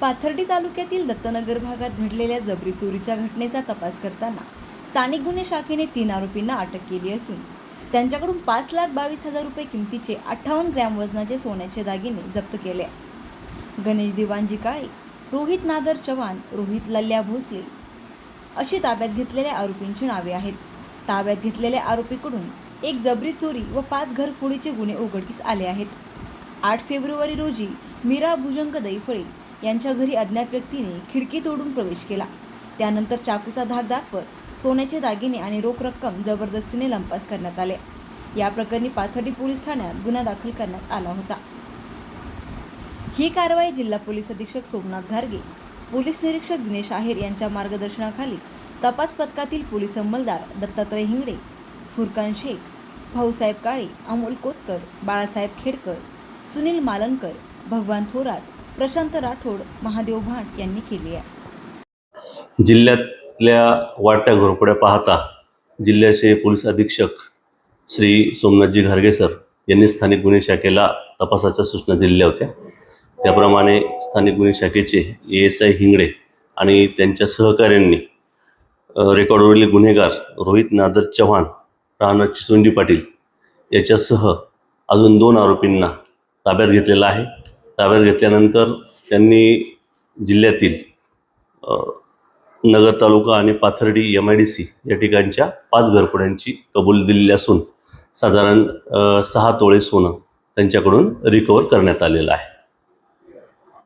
पाथर्डी तालुक्यातील दत्तनगर भागात घडलेल्या जबरी चोरीच्या घटनेचा तपास करताना स्थानिक गुन्हे शाखेने तीन आरोपींना अटक केली असून त्यांच्याकडून पाच लाख बावीस हजार रुपये किमतीचे अठ्ठावन्न ग्रॅम वजनाचे सोन्याचे दागिने जप्त केले. गणेश दिवाणजी काळे रोहित नादर चव्हाण रोहित लल्ल्या भोसले अशी ताब्यात घेतलेल्या आरोपींची नावे आहेत. ताब्यात घेतलेल्या आरोपीकडून एक जबरी चोरी व पाच घरफोडीचे गुन्हे उघडकीस आले आहेत. आठ फेब्रुवारी रोजी मीरा भुजंग दैफळे यांच्या घरी अज्ञात व्यक्तीने खिडकी तोडून प्रवेश केला. त्यानंतर चाकूचा धाक दाखवत सोन्याचे दागिने आणि रोख रक्कम जबरदस्तीने लंपास करण्यात आले. या प्रकरणी पाथर्डी पोलीस ठाण्यात गुन्हा दाखल करण्यात आला होता. ही कारवाई जिल्हा पोलीस अधीक्षक सोमनाथ घारगे पोलीस निरीक्षक दिनेश आहेर यांच्या मार्गदर्शनाखाली तपास पथकातील पोलीस अंमलदार दत्तात्रय हिंगडे फुरकान शेख भाऊसाहेब काळे अमोल कोतकर बाळासाहेब खेडकर सुनील मालनकर भगवान थोरात प्रशांत राठोड महादेव भाट यांनी केली आहे. जिल्ह्यातल्या वाढत्या घोरपड्या पाहता जिल्ह्याचे पोलीस अधीक्षक श्री सोमनाथजी घारगे सर यांनी स्थानिक गुन्हे शाखेला तपासाच्या सूचना दिलेल्या होत्या. त्याप्रमाणे स्थानिक गुन्हे शाखेचे ए एस आय हिंगडे आणि त्यांच्या सहकाऱ्यांनी रेकॉर्डवरील गुन्हेगार रोहित नादर चव्हाण राहणार चिसोंडी पाटील याच्यासह अजून दोन आरोपींना ताब्यात घेतलेला आहे. ताब्यात घेतल्यानंतर त्यांनी जिल्ह्यातील नगर तालुका आणि Pathardi M I D C या ठिकाणच्या पाच घरफोड्यांची कबूल दिलेली असून साधारण सहा तोळे सोनं त्यांच्याकडून रिकवर करण्यात आलेलं आहे.